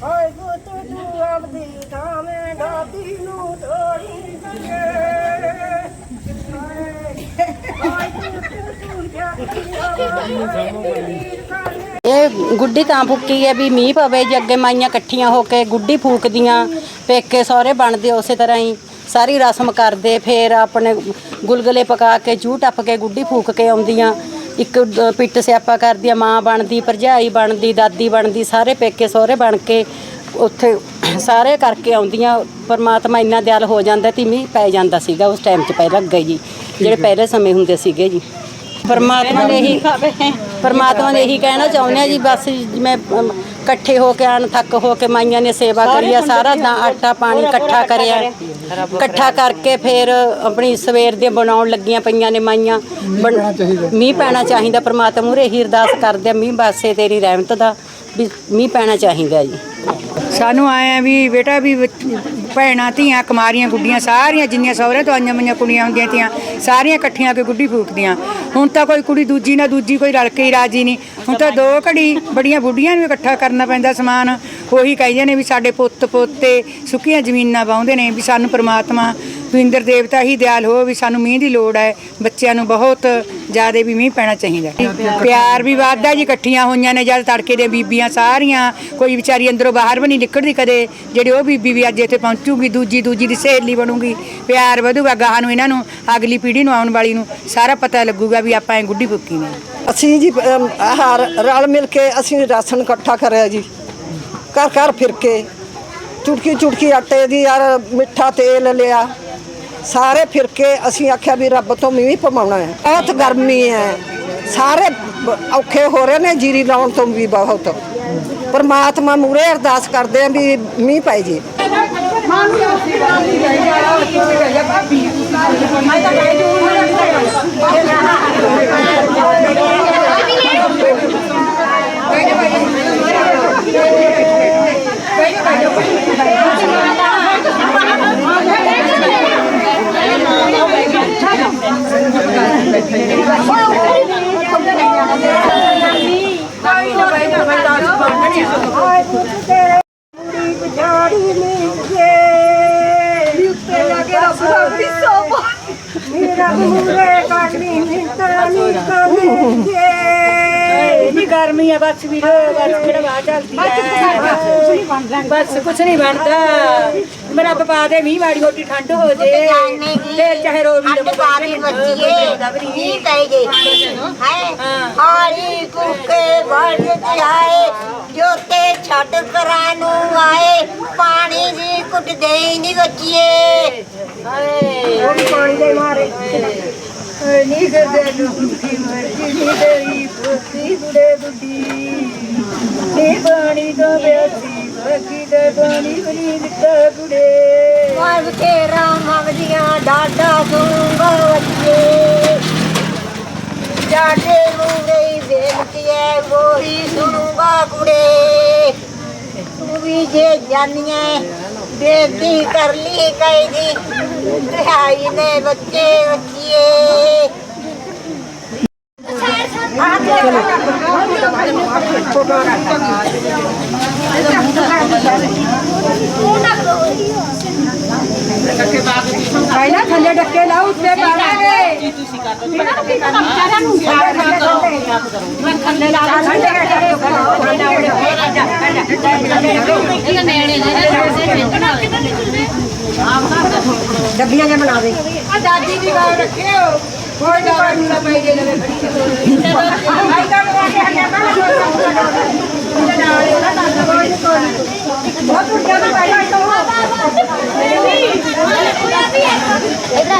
ਭਾਈ ਪੁੱਤ ਤੂੰ ਆਪਦੀ ਥਾਵੇਂ ਦਾਦੀ ਨੂੰ ਤੋੜੀ ਸਕੇ ਇਹ ਗੁੱਡੀ ਤਾਂ ਫੁੱਕੀ ਹੈ ਵੀ ਮੀਂਹ ਪਵੇ, ਜੇ ਅੱਗੇ ਮਾਈਆਂ ਇਕੱਠੀਆਂ ਹੋ ਕੇ ਗੁੱਡੀ ਫੂਕਦੀਆਂ, ਪੇਕੇ ਸਹੁਰੇ ਬਣਦੇ ਉਸੇ ਤਰ੍ਹਾਂ ਹੀ। ਸਾਰੀ ਰਸਮ ਕਰਦੇ, ਫੇਰ ਆਪਣੇ ਗੁਲਗੁਲੇ ਪਕਾ ਕੇ ਚੂਹ ਟੱਪ ਕੇ ਗੁੱਡੀ ਫੂਕ ਕੇ ਆਉਂਦੀਆਂ। ਇੱਕ ਦ- ਪਿੱਟ ਸਿਆਪਾ ਕਰਦੀਆਂ ਮਾਂ ਬਣਦੀ ਭਰਜਾਈ ਬਣਦੀ ਦਾਦੀ ਬਣਦੀ ਸਾਰੇ ਪੇਕੇ ਸਹੁਰੇ ਬਣ ਕੇ ਉੱਥੇ ਸਾਰੇ ਕਰਕੇ ਆਉਂਦੀਆਂ। ਪਰਮਾਤਮਾ ਇੰਨਾ ਦਿਆਲ ਹੋ ਜਾਂਦਾ ਤੇ ਮੀਂਹ ਪੈ ਜਾਂਦਾ ਸੀਗਾ ਉਸ ਟਾਈਮ 'ਚ ਪਹਿਲਾਂ ਅੱਗੇ ਜੀ ਜਿਹੜੇ ਪਹਿਲੇ ਸਮੇਂ ਹੁੰਦੇ ਸੀਗੇ ਜੀ। ਪਰਮਾਤਮਾ ਨੇ ਇਹੀ ਪਰਮਾਤਮਾ ਨੇ ਇਹੀ ਕਹਿਣਾ ਚਾਹੁੰਦੇ ਆ ਜੀ ਬਸ ਜਿਵੇਂ ਇਕੱਠੇ ਹੋ ਕੇ ਆਣ ਥੱਕ ਹੋ ਕੇ ਮਾਈਆਂ ਨੇ ਸੇਵਾ ਕਰੀ ਆ ਸਾਰਾ ਦਾ ਆਟਾ ਪਾਣੀ ਇਕੱਠਾ ਕਰਿਆ। ਇਕੱਠਾ ਕਰਕੇ ਫਿਰ ਆਪਣੀ ਸਵੇਰ ਦੇ ਬਣਾਉਣ ਲੱਗੀਆਂ ਪਈਆਂ ਨੇ ਮਾਈਆਂ। ਬਣ- ਮੀਂਹ ਪੈਣਾ ਚਾਹੀਦਾ ਪਰਮਾਤਮਾ ਮੂਰੇ ਹੀ ਅਰਦਾਸ ਕਰਦੇ ਆ ਮੀਂਹ ਬਾਸੇ ਤੇਰੀ ਰਹਿਮਤ ਦਾ ਵੀ ਮੀਂਹ ਪੈਣਾ ਚਾਹੀਦਾ ਜੀ। ਸਾਨੂੰ ਆਏ ਆ ਵੀ ਬੇਟਾ ਵੀ ਭੈਣਾਂ, ਧੀਆਂ, ਕੁਮਾਰੀਆਂ, ਗੁੱਡੀਆਂ ਸਾਰੀਆਂ ਜਿੰਨੀਆਂ ਸਹੁਰੇ ਤੋਂ ਆਈਆਂ ਮਈਆਂ ਕੁੜੀਆਂ ਹੁੰਦੀਆਂ ਤੀਆਂ, ਸਾਰੀਆਂ ਇਕੱਠੀਆਂ ਕੇ ਗੁੱਡੀ ਫੂਕਦੀਆਂ। ਹੁਣ ਤਾਂ ਕੋਈ ਕੁੜੀ ਦੂਜੀ ਨਾ ਦੂਜੀ, ਕੋਈ ਰਲ ਕੇ ਹੀ ਰਾਜੀ ਨਹੀਂ। ਹੁਣ ਤਾਂ ਦੋ ਘੜੀ ਬੜੀਆਂ ਬੁੱਢੀਆਂ ਨੂੰ ਇਕੱਠਾ ਕਰਨਾ ਪੈਂਦਾ ਸਮਾਨ। ਉਹੀ ਕਹਿੰਦੇ ਨੇ ਵੀ ਸਾਡੇ ਪੁੱਤ ਪੋਤੇ ਸੁੱਕੀਆਂ ਜ਼ਮੀਨਾਂ ਵਾਹੁੰਦੇ ਨੇ ਵੀ ਸਾਨੂੰ ਪ੍ਰਮਾਤਮਾ ਦੁਇੰਦਰ ਦੇਵਤਾ ਹੀ ਦਿਆਲ ਹੋ ਵੀ ਸਾਨੂੰ ਮੀਂਹ ਦੀ ਲੋੜ ਹੈ। ਬੱਚਿਆਂ ਨੂੰ ਬਹੁਤ ਜ਼ਿਆਦਾ ਵੀ ਮੀਂਹ ਪੈਣਾ ਚਾਹੀਦਾ ਪਿਆਰ ਵੀ ਵੱਧਦਾ ਜੀ ਇਕੱਠੀਆਂ ਹੋਈਆਂ ਨੇ ਜਦ ਤੜਕੇ ਦੇ ਬੀਬੀਆਂ ਸਾਰੀਆਂ। ਕੋਈ ਵਿਚਾਰੀ ਅੰਦਰੋਂ ਬਾਹਰ ਵੀ ਨਹੀਂ ਨਿਕਲਦੀ ਕਦੇ। ਜਿਹੜੀ ਉਹ ਬੀਬੀ ਵੀ ਅੱਜ ਇੱਥੇ ਪਹੁੰਚੂਗੀ ਦੂਜੀ ਦੂਜੀ ਦੀ ਸਹੇਲੀ ਬਣੂਗੀ। ਪਿਆਰ ਵਧੂਗਾ ਗਾਹਾਂ ਨੂੰ ਇਹਨਾਂ ਨੂੰ ਅਗਲੀ ਪੀੜ੍ਹੀ ਨੂੰ ਆਉਣ ਵਾਲੀ ਨੂੰ। ਸਾਰਾ ਪਤਾ ਲੱਗੂਗਾ ਵੀ ਆਪਾਂ ਇਹ ਗੁੱਡੀ ਪੁੱਕੀ ਨੇ। ਅਸੀਂ ਜੀ ਅਮ, ਆਹ ਰਲ ਮਿਲ ਕੇ ਅਸੀਂ ਰਾਸ਼ਨ ਇਕੱਠਾ ਕਰਿਆ ਜੀ। ਘਰ ਘਰ ਫਿਰ ਕੇ ਚੁਟਕੀ ਚੁਟਕੀ ਆਟੇ ਦੀ ਯਾਰ ਮਿੱਠਾ ਤੇਲ ਲਿਆ। ਸਾਰੇ ਫਿਰ ਕੇ ਅਸੀਂ ਆਖਿਆ ਵੀ ਰੱਬ ਤੋਂ ਮੀਂਹ ਪਵਾਉਣਾ ਹੈ। ਬਹੁਤ ਗਰਮੀ ਹੈ। ਸਾਰੇ ਔਖੇ ਹੋ ਰਹੇ ਨੇ ਜੀਰੀ ਲਾਉਣ ਤੋਂ ਵੀ ਬਹੁਤ। ਪਰਮਾਤਮਾ ਮੂਰੇ ਅਰਦਾਸ ਕਰਦੇ ਆ ਵੀ ਮੀਂਹ ਪੈ ਜੇ। ਜਾੜੀ ਨੀਂਗੇ ਉੱਤੇ ਜਾ ਕੇ ਰੱਬ ਦਾ ਪਿੱਛੋ ਮੇਰਾ ਮੂਰੇ ਕਾਟਣੀ ਮਿੰਟਾਂ ਨਹੀਂ ਕਾਮੇਂਗੇ ਇੰਨੀ ਗਰਮੀ ਹੈ ਬਸ ਵੀ ਬਸ ਕਿਹੜਾ ਬਾਹਰ ਚੱਲਦੀ ਹੈ ਬਸ ਕੁਛ ਨਹੀਂ ਬਣਦਾ। ਮੇਰਾ ਬਪਾ ਦੇ ਮੀਂਹ ਵਾੜੀ ਹੋਟੀ ਠੰਡ ਹੋ ਜੇ। ਫੇਰ ਚਾਹੇ ਰੋ ਵੀ ਠੰਡ ਪਾਣੀ ਬੱਚੀਏ ਕੀ ਕਹੇਗੇ ਹੈ। ਹਾਰੀ ਕੁਕੇ ਵੜ ਜਾਏ ਛੱਡ ਕਰਾਂ ਨੂੰ ਆਏ, ਪਾਣੀ ਦੀ ਕੁੱਟਦੇ ਨਹੀਂ ਬੱਚੀਏ। ਹਾਏ ਪਾਣੀ ਦੇ ਮਾਰੇ ਨੀ ਗਦੇ ਦੁਖੀ ਮਰਜ਼ੀ ਨੀ ਤੇਰੀ ਪੁੱਤੀ ਬੁੜੇ ਬੁੱਢੀ ਨੀ ਪਾਣੀ ਤੋਂ ਬਿਆਸੀ ਬਾਕੀ ਦੇ ਪਾਣੀ ਬਣੀ ਦਿੱਤਾ ਬੁੜੇ ਵਾਜ ਤੇਰਾ ਮਗਦੀਆਂ ਡਾਡਾ ਸੁਣੂਗਾ ਬੱਚੀਏ। ਜਾਡੇ ਮੂਰੇ ਹੀ ਬੇਨਤੀ ਹੈ ਉਹੀ ਸੁਣੂਗਾ ਕੁੜੇ। ਤੂੰ ਵੀ ਜੇ ਬੇਨਤੀ ਕਰ ਲਈ ਕਹੇਗੀ ਰਿਹਾਈ ਨੇ ਬੱਚੇ ਬੱਚੀਏ ਪਹਿਲਾਂ ਥੱਲੇ ਡੱਕੇ ਲਾਓ ਉੱਤੇ ਪਾਵਾਂਗੇ ਡੱਬੀਆਂ ਜਿਹਾ ਬਣਾ ਦੇ ਆ ਦਾਦੀ ਦੀ ਗੱਲ ਰੱਖਿਓ ਕੋਈ ਡਰ ਨਹੀਂ ਨਾ ਪਈ ਜੇ ਲਵੇ ਆਈ ਤਾਂ ਬਣਾ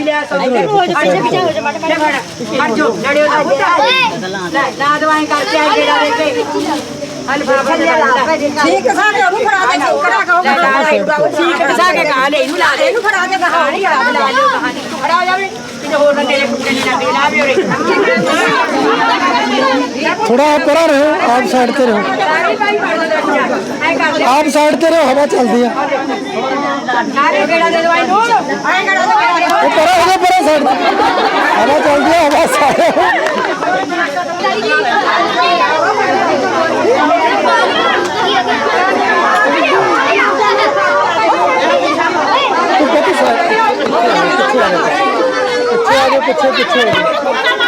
ਲਿਆ 100 ਰੁਪਇਆ ਅੱਛੇ ਪਿੱਛੇ ਹੋ ਜਾ ਮਟ ਮਟ ਫੜ ਜੋ ਲੜਿਓ ਨਾ थोड़ा आप परा रहो आप साइड पे रहो आप साइड पे रहो हवा चलती है वो परा हो गया परा साइड हवा चलती है हवा सारे पीछे पीछे पीछे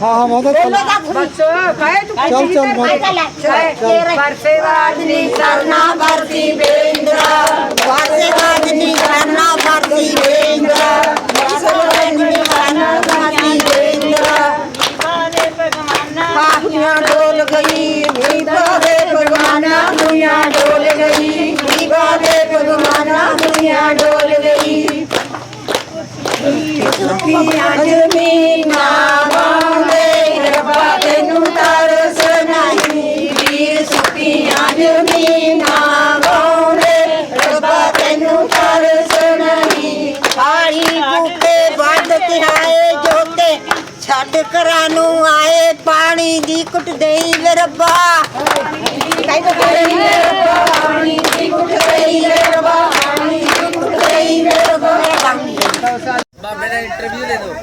हाँ हाँ बहुत अच्छा बच्चों कहे तू चल चल परसेवाजनी करना भर्ती बेंद्र परसेवाजनी करना भर्ती बेंद्र परसेवाजनी करना भर्ती बेंद्र दुनिया डोल गई दीपा दे भगवाना दुनिया डोल गई दीपा दे भगवाना दुनिया डोल गई अजमेर ਸਾਡੇ ਘਰਾਂ ਨੂੰ ਆਏ, ਪਾਣੀ ਦੀ ਕੁੱਟ ਦੇਈ ਵੇ ਰੱਬਾ। ਪਾਣੀ ਦੀ ਕੁੱਟ ਦੇਈ ਵੇ ਰੱਬਾ ਪਾਣੀ ਦੀ ਕੁੱਟ ਦੇਈ ਵੇ ਰੱਬਾ ਬਾਬੇ ਦਾ ਇੰਟਰਵਿਊ ਦੇ ਦਿਓ।